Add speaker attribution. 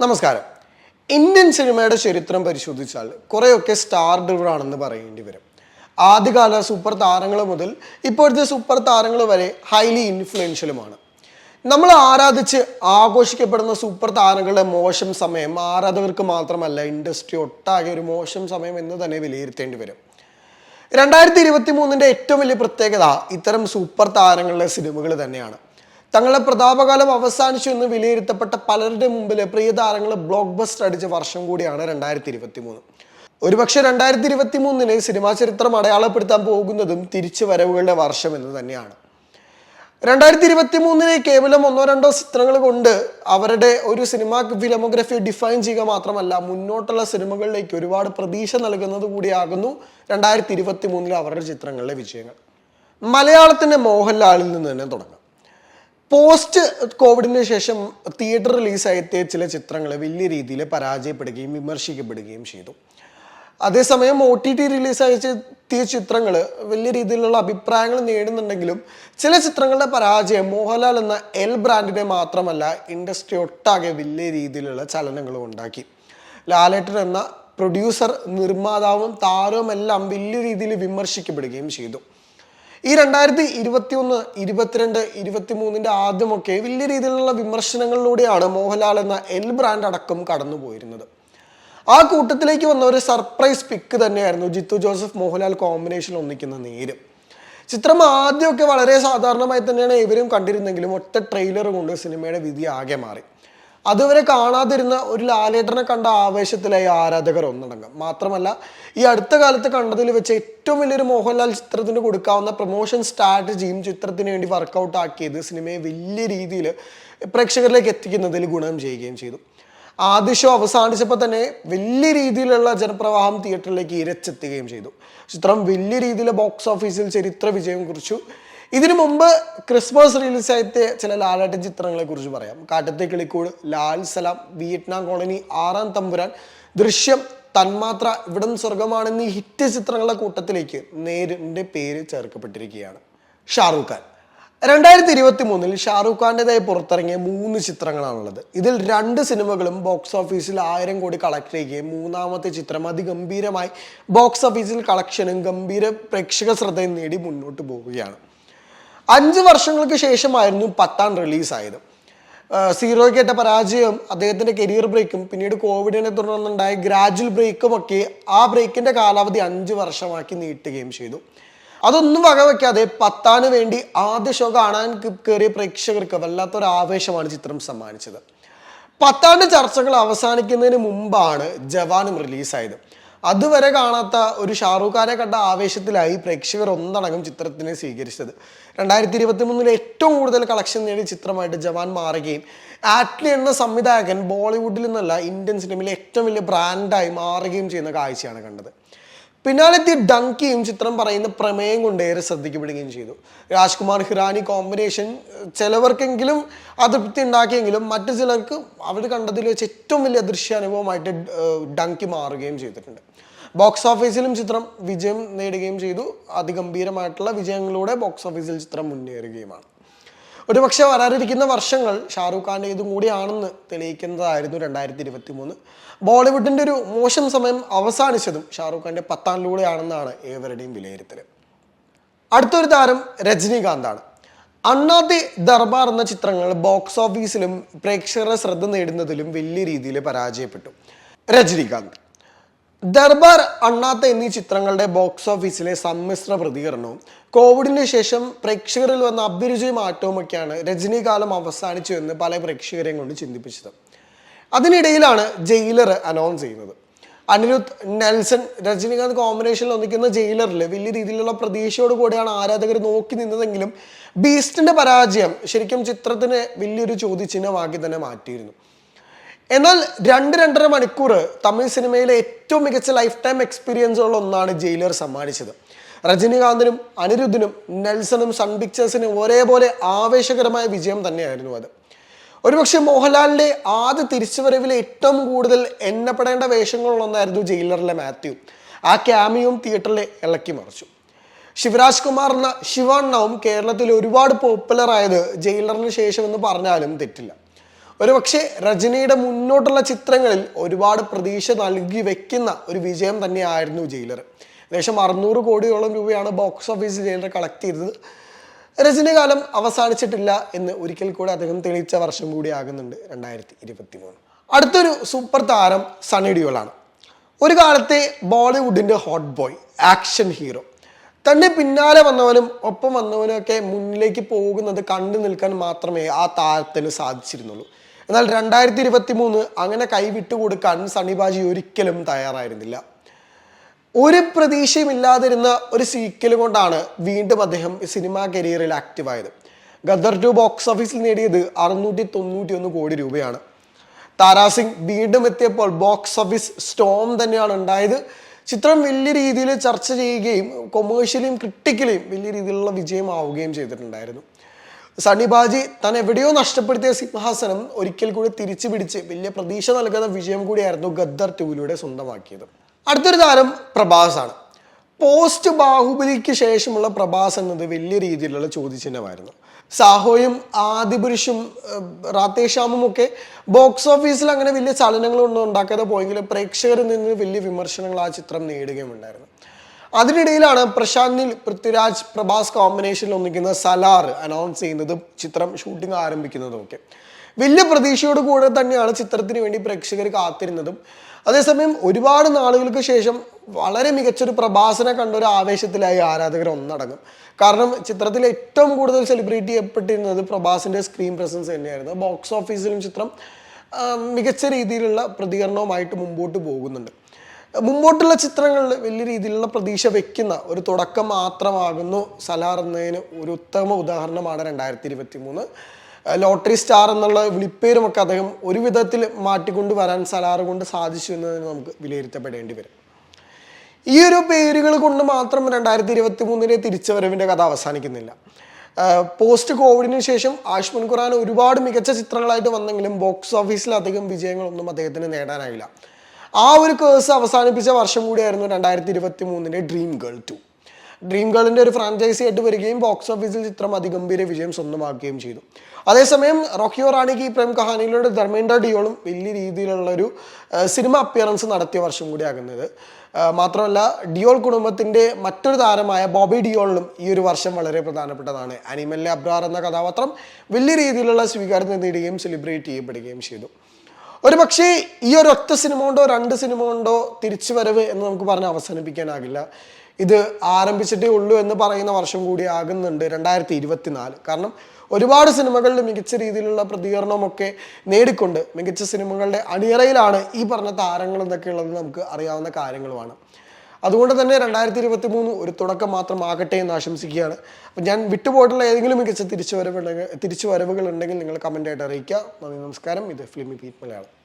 Speaker 1: നമസ്കാരം. ഇന്ത്യൻ സിനിമയുടെ ചരിത്രം പരിശോധിച്ചാൽ കുറേയൊക്കെ സ്റ്റാർ ഡ്രിവർ ആണെന്ന് പറയേണ്ടി വരും. ആദ്യകാല സൂപ്പർ താരങ്ങൾ മുതൽ ഇപ്പോഴത്തെ സൂപ്പർ താരങ്ങൾ വരെ ഹൈലി ഇൻഫ്ലുവൻഷ്യലുമാണ്. നമ്മൾ ആരാധിച്ച് ആഘോഷിക്കപ്പെടുന്ന സൂപ്പർ താരങ്ങളുടെ മോശം സമയം ആരാധകർക്ക് മാത്രമല്ല ഇൻഡസ്ട്രി ഒട്ടാകെ ഒരു മോശം സമയം എന്ന് തന്നെ വിലയിരുത്തേണ്ടി വരും. രണ്ടായിരത്തി ഇരുപത്തി മൂന്നിന്റെ ഏറ്റവും വലിയ പ്രത്യേകത ഇത്തരം സൂപ്പർ താരങ്ങളുടെ സിനിമകൾ തന്നെയാണ്. തങ്ങളുടെ പ്രതാപകാലം അവസാനിച്ചു എന്ന് വിലയിരുത്തപ്പെട്ട പലരുടെ മുമ്പിലെ പ്രിയ താരങ്ങൾ ബ്ലോക്ക് ബസ്റ്റർ അടിച്ച വർഷം കൂടിയാണ് രണ്ടായിരത്തി ഇരുപത്തി മൂന്ന് ഒരുപക്ഷെ രണ്ടായിരത്തി ഇരുപത്തി മൂന്നിന് സിനിമാ ചരിത്രം അടയാളപ്പെടുത്താൻ പോകുന്നതും തിരിച്ചു വരവുകളുടെ വർഷം എന്ന് തന്നെയാണ്. രണ്ടായിരത്തി ഇരുപത്തി മൂന്നിന് കേവലം ഒന്നോ രണ്ടോ ചിത്രങ്ങൾ കൊണ്ട് അവരുടെ ഒരു സിനിമാ ഫിലമോഗ്രഫി ഡിഫൈൻ ചെയ്യുക മാത്രമല്ല മുന്നോട്ടുള്ള സിനിമകളിലേക്ക് ഒരുപാട് പ്രതീക്ഷ നൽകുന്നത് കൂടിയാകുന്നു രണ്ടായിരത്തി ഇരുപത്തി മൂന്നിലെ അവരുടെ ചിത്രങ്ങളിലെ വിജയങ്ങൾ. മലയാളത്തിന്റെ മോഹൻലാലിൽ നിന്ന് തന്നെ തുടങ്ങാം. പോസ്റ്റ് കോവിഡിന് ശേഷം തിയേറ്റർ റിലീസായെത്തിയ ചില ചിത്രങ്ങൾ വലിയ രീതിയിൽ പരാജയപ്പെടുകയും വിമർശിക്കപ്പെടുകയും ചെയ്തു. അതേസമയം ഒ ടി ടി റിലീസായ എത്തിയ ചിത്രങ്ങൾ വലിയ രീതിയിലുള്ള അഭിപ്രായങ്ങൾ നേടുന്നുണ്ടെങ്കിലും ചില ചിത്രങ്ങളുടെ പരാജയം മോഹൻലാൽ എന്ന എൽ ബ്രാൻഡിനെ മാത്രമല്ല ഇൻഡസ്ട്രി ഒട്ടാകെ വലിയ രീതിയിലുള്ള ചലനങ്ങളും ഉണ്ടാക്കി. ലാലേട്ടൻ എന്ന പ്രൊഡ്യൂസർ നിർമ്മാതാവും താരവും എല്ലാം വലിയ രീതിയിൽ വിമർശിക്കപ്പെടുകയും ചെയ്തു. ഈ രണ്ടായിരത്തി ഇരുപത്തി ഒന്ന് ഇരുപത്തിരണ്ട് ഇരുപത്തി മൂന്നിന്റെ ആദ്യമൊക്കെ വലിയ രീതിയിലുള്ള വിമർശനങ്ങളിലൂടെയാണ് മോഹൻലാൽ എന്ന എൽ ബ്രാൻഡ് അടക്കം കടന്നുപോയിരുന്നത്. ആ കൂട്ടത്തിലേക്ക് വന്ന ഒരു സർപ്രൈസ് പിക്ക് തന്നെയായിരുന്നു ജിത്തു ജോസഫ് മോഹൻലാൽ കോമ്പിനേഷൻ ഒന്നിക്കുന്ന നേര്. ചിത്രം ആദ്യമൊക്കെ വളരെ സാധാരണമായി തന്നെയാണ് ഇവരും കണ്ടിരുന്നെങ്കിലും ഒറ്റ ട്രെയിലർ കൊണ്ട് സിനിമയുടെ വിധി ആകെ മാറി. അതുവരെ കാണാതിരുന്ന ഒരു ലാലേട്ടനെ കണ്ട ആവേശത്തിലായി ആരാധകർ ഒന്നടങ്കം. മാത്രമല്ല ഈ അടുത്ത കാലത്ത് കണ്ടതിൽ വെച്ച് ഏറ്റവും വലിയൊരു മോഹൻലാൽ ചിത്രത്തിന് കൊടുക്കാവുന്ന പ്രൊമോഷൻ സ്ട്രാറ്റജിയും ചിത്രത്തിന് വേണ്ടി വർക്കൗട്ട് ആക്കിയത് സിനിമയെ വലിയ രീതിയിൽ പ്രേക്ഷകരിലേക്ക് എത്തിക്കുന്നതിൽ ഗുണം ചെയ്യുകയും ചെയ്തു. ആദ്യ ഷോ അവസാനിച്ചപ്പോൾ തന്നെ വലിയ രീതിയിലുള്ള ജനപ്രവാഹം തിയേറ്ററിലേക്ക് ഇരച്ചെത്തുകയും ചെയ്തു. ചിത്രം വലിയ രീതിയിൽ ബോക്സ് ഓഫീസിൽ ചരിത്ര വിജയം കുറിച്ചു. ഇതിനു മുമ്പ് ക്രിസ്മസ് റിലീസായത്തെ ചില ലാലേട്ടൻ ചിത്രങ്ങളെ കുറിച്ച് പറയാം. Kattathe Kilikkoodu Lal Salaam Vietnam colony Aaram Thampuran. ദൃശ്യം തന്മാത്ര ഇവിടം സ്വർഗമാണെന്നീ ഹിറ്റ് ചിത്രങ്ങളുടെ കൂട്ടത്തിലേക്ക് നേരിന്റെ പേര് ചേർക്കപ്പെട്ടിരിക്കുകയാണ്. ഷാറൂഖ് ഖാൻ. രണ്ടായിരത്തി ഇരുപത്തി മൂന്നിൽ ഷാറൂഖ് ഖാന്റെതായി പുറത്തിറങ്ങിയ മൂന്ന് ചിത്രങ്ങളാണുള്ളത്. ഇതിൽ രണ്ട് സിനിമകളും ബോക്സ് ഓഫീസിൽ ആയിരം കോടി കളക്ട് ചെയ്യുകയും മൂന്നാമത്തെ ചിത്രം അതിഗംഭീരമായി ബോക്സ് ഓഫീസിൽ കളക്ഷനും ഗംഭീര പ്രേക്ഷക ശ്രദ്ധയും നേടി മുന്നോട്ട് പോവുകയാണ്. അഞ്ച് വർഷങ്ങൾക്ക് ശേഷമായിരുന്നു പത്താൻ റിലീസായത്. സീറോയ്ക്കേറ്റ പരാജയം അദ്ദേഹത്തിന്റെ കരിയർ ബ്രേക്കും പിന്നീട് കോവിഡിനെ തുടർന്നുണ്ടായ ഗ്രാജുവൽ ബ്രേക്കും ഒക്കെ ആ ബ്രേക്കിന്റെ കാലാവധി അഞ്ച് വർഷമാക്കി നീട്ടുകയും ചെയ്തു. അതൊന്നും വകവയ്ക്കാതെ പത്താന് വേണ്ടി ആദ്യ ഷോ കാണാൻ കയറിയ പ്രേക്ഷകർക്ക് വല്ലാത്തൊരു ആവേശമാണ് ചിത്രം സമ്മാനിച്ചത്. പത്താണ്ട് ചർച്ചകൾ അവസാനിക്കുന്നതിന് മുമ്പാണ് ജവാനും റിലീസായത് അതുവരെ കാണാത്ത ഒരു ഷാറൂഖ് ഖാനെ കണ്ട ആവേശത്തിലായി പ്രേക്ഷകർ ഒന്നടങ്കം ചിത്രത്തിനെ സ്വീകരിച്ചത്. രണ്ടായിരത്തി ഇരുപത്തി മൂന്നിൽ ഏറ്റവും കൂടുതൽ കളക്ഷൻ നേടിയ ചിത്രമായിട്ട് ജവാൻ മാറുകയും ആറ്റ്ലി എന്ന സംവിധായകൻ ബോളിവുഡിൽ നിന്നല്ല ഇന്ത്യൻ സിനിമയിലെ ഏറ്റവും വലിയ ബ്രാൻഡായി മാറുകയും ചെയ്യുന്ന കാഴ്ചയാണ് കണ്ടത്. പിന്നാലെത്തിയ ഡങ്കിയും ചിത്രം പറയുന്ന പ്രമേയം കൊണ്ടേറെ ശ്രദ്ധിക്കപ്പെടുകയും ചെയ്തു. രാജ്കുമാർ ഹിറാനി കോമ്പിനേഷൻ ചിലവർക്കെങ്കിലും അതൃപ്തി ഉണ്ടാക്കിയെങ്കിലും മറ്റു ചിലർക്ക് അവർ കണ്ടതിൽ വെച്ച് ഏറ്റവും വലിയ ദൃശ്യാനുഭവമായിട്ട് ഡങ്കി മാറുകയും ചെയ്തിട്ടുണ്ട്. ബോക്സ് ഓഫീസിലും ചിത്രം വിജയം നേടുകയും ചെയ്തു. അതിഗംഭീരമായിട്ടുള്ള വിജയങ്ങളിലൂടെ ബോക്സ് ഓഫീസിൽ ചിത്രം മുന്നേറുകയുമാണ്. ഒരുപക്ഷെ വരാനിരിക്കുന്ന വർഷങ്ങൾ ഷാറൂഖ് ഖാന്റെ ഇതും കൂടിയാണെന്ന് തെളിയിക്കുന്നതായിരുന്നു രണ്ടായിരത്തി ഇരുപത്തി മൂന്ന് ബോളിവുഡിന്റെ ഒരു മോശം സമയം അവസാനിച്ചതും ഷാറൂഖ് ഖാന്റെ പത്താണ്ടിലൂടെയാണെന്നാണ് ഏവരുടെയും വിലയിരുത്തൽ അടുത്തൊരു താരം രജനീകാന്താണ്. അണ്ണാത്തെ ദർബാർ എന്ന ചിത്രങ്ങൾ ബോക്സ് ഓഫീസിലും പ്രേക്ഷകരുടെ ശ്രദ്ധ നേടുന്നതിലും വലിയ രീതിയിൽ പരാജയപ്പെട്ടു. രജനീകാന്ത്. ദർബാർ അണ്ണാത്ത എന്നീ ചിത്രങ്ങളുടെ ബോക്സ് ഓഫീസിലെ സമ്മിശ്ര പ്രതികരണവും കോവിഡിന് ശേഷം പ്രേക്ഷകരിൽ വന്ന അഭിരുചി മാറ്റവുമൊക്കെയാണ് രജനീകാലം അവസാനിച്ചു എന്ന് പല പ്രേക്ഷകരെയും കൊണ്ട് ചിന്തിപ്പിച്ചത്. അതിനിടയിലാണ് ജയിലർ അനൗൺസ് ചെയ്യുന്നത്. അനിരുദ്ധ് നെൽസൺ രജനീകാന്ത് കോമ്പിനേഷനിൽ ഒന്നിക്കുന്ന ജയിലറിൽ വലിയ രീതിയിലുള്ള പ്രതീക്ഷയോട് കൂടിയാണ് ആരാധകർ നോക്കി നിന്നതെങ്കിലും ബീസ്റ്റിന്റെ പരാജയം ശരിക്കും ചിത്രത്തിന് വലിയൊരു ചോദ്യചിഹ്നമാക്കി തന്നെ മാറ്റിയിരുന്നു. എന്നാൽ രണ്ട് രണ്ടര മണിക്കൂർ തമിഴ് സിനിമയിലെ ഏറ്റവും മികച്ച ലൈഫ് ടൈം എക്സ്പീരിയൻസുള്ള ഒന്നാണ് ജയിലർ സമ്മാനിച്ചത്. രജനീകാന്തിനും അനിരുദ്ധിനും നെൽസണും സൺ പിക്ചേഴ്സിനും ഒരേപോലെ ആവേശകരമായ വിജയം തന്നെയായിരുന്നു അത്. ഒരുപക്ഷെ മോഹൻലാലിന്റെ ആദ്യ തിരിച്ചുവരവിലെ ഏറ്റവും കൂടുതൽ എണ്ണപ്പെടേണ്ട വേഷങ്ങളിലൊന്നായിരുന്നു ജയിലറിലെ മാത്യു. ആ ക്യാമിയും തിയേറ്ററിലെ ഇളക്കി മറിച്ചു. ശിവരാജ് കുമാർ എന്ന ശിവണ്ണവും കേരളത്തിൽ ഒരുപാട് പോപ്പുലർ ആയത് ജയിലറിന് ശേഷം എന്ന് പറഞ്ഞാലും തെറ്റില്ല. ഒരു പക്ഷേ രജനിയുടെ മുന്നോട്ടുള്ള ചിത്രങ്ങളിൽ ഒരുപാട് പ്രതീക്ഷ നൽകി വെക്കുന്ന ഒരു വിജയം തന്നെയായിരുന്നു ജയിലർ. ഏകദേശം അറുന്നൂറ് കോടിയോളം രൂപയാണ് ബോക്സ് ഓഫീസ് ചെയ്യേണ്ട കളക്ട് ചെയ്തത്. രജനികാലം അവസാനിച്ചിട്ടില്ല എന്ന് ഒരിക്കൽ കൂടി അദ്ദേഹം തെളിയിച്ച വർഷം കൂടി ആകുന്നുണ്ട് രണ്ടായിരത്തി ഇരുപത്തി മൂന്ന് അടുത്തൊരു സൂപ്പർ താരം സണ്ണി ഡിയോളാണ്. ഒരു കാലത്തെ ബോളിവുഡിന്റെ ഹോട്ട് ബോയ് ആക്ഷൻ ഹീറോ തന്നെ പിന്നാലെ വന്നവനും ഒപ്പം വന്നവനും ഒക്കെ മുന്നിലേക്ക് പോകുന്നത് കണ്ടു നിൽക്കാൻ മാത്രമേ ആ താരത്തിന് സാധിച്ചിരുന്നുള്ളൂ. എന്നാൽ രണ്ടായിരത്തി ഇരുപത്തി മൂന്ന് അങ്ങനെ കൈവിട്ടുകൊടുക്കാൻ സണിബാജി ഒരിക്കലും തയ്യാറായിരുന്നില്ല. ഒരു പ്രതീക്ഷയും ഇല്ലാതിരുന്ന ഒരു സീക്വൽ കൊണ്ടാണ് വീണ്ടും അദ്ദേഹം സിനിമാ കരിയറിൽ ആക്റ്റീവായത് ഗദർ ടു ബോക്സ് ഓഫീസിൽ നേടിയത് അറുന്നൂറ്റി തൊണ്ണൂറ്റി ഒന്ന് കോടി രൂപയാണ്. താരാസിംഗ് വീണ്ടും എത്തിയപ്പോൾ ബോക്സ് ഓഫീസ് സ്റ്റോം തന്നെയാണ് ഉണ്ടായത്. ചിത്രം വലിയ രീതിയിൽ ചർച്ച ചെയ്യുകയും കൊമേഴ്ഷ്യലിയും ക്രിട്ടിക്കലിയും വലിയ രീതിയിലുള്ള വിജയമാവുകയും ചെയ്തിട്ടുണ്ടായിരുന്നു. സണ്ണി ബാജി താൻ എവിടെയോ നഷ്ടപ്പെടുത്തിയ സിംഹാസനം ഒരിക്കൽ കൂടി തിരിച്ചു പിടിച്ച് വലിയ പ്രതീക്ഷ നൽകുന്ന വിജയം കൂടിയായിരുന്നു ഗദ്ദർ ടൂവിലൂടെ സ്വന്തമാക്കിയത്. അടുത്തൊരു താരം പ്രഭാസ് ആണ് പോസ്റ്റ് ബാഹുബലിക്ക് ശേഷമുള്ള പ്രഭാസ് എന്നത് വലിയ രീതിയിലുള്ള ചോദ്യചിഹ്നമായിരുന്നു. സാഹോയും ആദിപുരുഷും റാത്തേഷ്യാമും ഒക്കെ ബോക്സ് ഓഫീസിൽ അങ്ങനെ വലിയ ചലനങ്ങളൊന്നും ഉണ്ടാക്കാതെ പോയെങ്കിലും പ്രേക്ഷകരിൽ നിന്ന് വലിയ വിമർശനങ്ങൾ ആ ചിത്രം നേടുകയുമുണ്ടായിരുന്നു. അതിനിടയിലാണ് പ്രശാന്തിൽ പൃഥ്വിരാജ് പ്രഭാസ് കോമ്പിനേഷനിൽ ഒന്നിക്കുന്ന സലാർ അനൗൺസ് ചെയ്യുന്നതും ചിത്രം ഷൂട്ടിംഗ് ആരംഭിക്കുന്നതും ഒക്കെ വലിയ പ്രതീക്ഷയോട് കൂടെ തന്നെയാണ് ചിത്രത്തിന് വേണ്ടി പ്രേക്ഷകർ കാത്തിരുന്നതും. അതേസമയം ഒരുപാട് നാളുകൾക്ക് ശേഷം വളരെ മികച്ചൊരു പ്രഭാസനെ കണ്ട ഒരു ആവേശത്തിലായി ആരാധകർ ഒന്നടങ്ങും കാരണം ചിത്രത്തിൽ ഏറ്റവും കൂടുതൽ സെലിബ്രേറ്റ് ചെയ്യപ്പെട്ടിരുന്നത് പ്രഭാസിന്റെ സ്ക്രീൻ പ്രസൻസ് തന്നെയായിരുന്നു. ബോക്സ് ഓഫീസിലും ചിത്രം മികച്ച രീതിയിലുള്ള പ്രതികരണവുമായിട്ട് മുമ്പോട്ട് പോകുന്നുണ്ട്. മുമ്പോട്ടുള്ള ചിത്രങ്ങളിൽ വലിയ രീതിയിലുള്ള പ്രതീക്ഷ വെക്കുന്ന ഒരു തുടക്കം മാത്രമാകുന്നു സലാർ എന്നതിന് ഒരു ഉത്തമ ഉദാഹരണമാണ് രണ്ടായിരത്തി ഇരുപത്തി മൂന്ന് ലോട്ടറി സ്റ്റാർ എന്നുള്ള വിളിപ്പേരുമൊക്കെ അദ്ദേഹം ഒരു വിധത്തിൽ മാറ്റിക്കൊണ്ട് വരാൻ സലാർ കൊണ്ട് സാധിച്ചു എന്നതിന് നമുക്ക് വിലയിരുത്തപ്പെടേണ്ടി വരും. ഈ ഒരു പേരുകൾ കൊണ്ട് മാത്രം രണ്ടായിരത്തി ഇരുപത്തി മൂന്നിലെ തിരിച്ചുവരവിന്റെ കഥ അവസാനിക്കുന്നില്ല. പോസ്റ്റ് കോവിഡിന് ശേഷം ആയുഷ്മാൻ ഖുറാൻ ഒരുപാട് മികച്ച ചിത്രങ്ങളായിട്ട് വന്നെങ്കിലും ബോക്സ് ഓഫീസിൽ അധികം വിജയങ്ങളൊന്നും അദ്ദേഹത്തിന് നേടാനായില്ല. ആ ഒരു കേസ് അവസാനിപ്പിച്ച വർഷം കൂടിയായിരുന്നു രണ്ടായിരത്തി ഇരുപത്തി മൂന്നിലെ ഡ്രീം ഗേൾ ടു ഡ്രീം ഗേളിന്റെ ഒരു ഫ്രാഞ്ചൈസി ആയിട്ട് വരികയും ബോക്സ് ഓഫീസിൽ ചിത്രം അതിഗംഭീര വിജയം സ്വന്തമാക്കുകയും ചെയ്തു. അതേസമയം റോക്കിയോ റാണിക്ക് ഈ പ്രേം കഹാനിയിലൂടെ ധർമ്മേന്ദ്ര ഡിയോളും വലിയ രീതിയിലുള്ള ഒരു സിനിമ അപ്പിയറൻസ് നടത്തിയ വർഷം കൂടിയാകുന്നത്. മാത്രമല്ല ഡിയോൾ കുടുംബത്തിന്റെ മറ്റൊരു താരമായ ബോബി ഡിയോളിനും ഈ ഒരു വർഷം വളരെ പ്രധാനപ്പെട്ടതാണ്. അനിമലിലെ അബ്രാർ എന്ന കഥാപാത്രം വലിയ രീതിയിലുള്ള സ്വീകാര്യത നേടുകയും സെലിബ്രേറ്റ് ചെയ്യപ്പെടുകയും ചെയ്തു. ഒരു പക്ഷേ ഈ ഒരു ഒറ്റ സിനിമ കൊണ്ടോ രണ്ട് സിനിമ കൊണ്ടോ തിരിച്ചു വരവ് എന്ന് നമുക്ക് പറഞ്ഞ് അവസാനിപ്പിക്കാനാകില്ല. ഇത് ആരംഭിച്ചിട്ടേ ഉള്ളൂ എന്ന് പറയുന്ന വർഷം കൂടി ആകുന്നുണ്ട് രണ്ടായിരത്തി ഇരുപത്തിനാല് കാരണം ഒരുപാട് സിനിമകളിൽ മികച്ച രീതിയിലുള്ള പ്രതികരണമൊക്കെ നേടിക്കൊണ്ട് മികച്ച സിനിമകളുടെ അണിയറയിലാണ് ഈ പറഞ്ഞ താരങ്ങൾ എന്നൊക്കെ നമുക്ക് അറിയാവുന്ന കാര്യങ്ങളുമാണ്. അതുകൊണ്ട് തന്നെ രണ്ടായിരത്തി ഇരുപത്തി മൂന്ന് ഒരു തുടക്കം മാത്രം ആകട്ടെ എന്ന് ആശംസിക്കുകയാണ്. അപ്പം ഞാൻ വിട്ടുപോയിട്ടുള്ള ഏതെങ്കിലും മികച്ച തിരിച്ചുവരവുണ്ടെങ്കിൽ തിരിച്ചുവരവുകൾ ഉണ്ടെങ്കിൽ നിങ്ങൾ കമന്റായിട്ട് അറിയിക്കുക. നന്ദി നമസ്കാരം. ഇത് ഫിലിമി പീറ്റ് മലയാളം.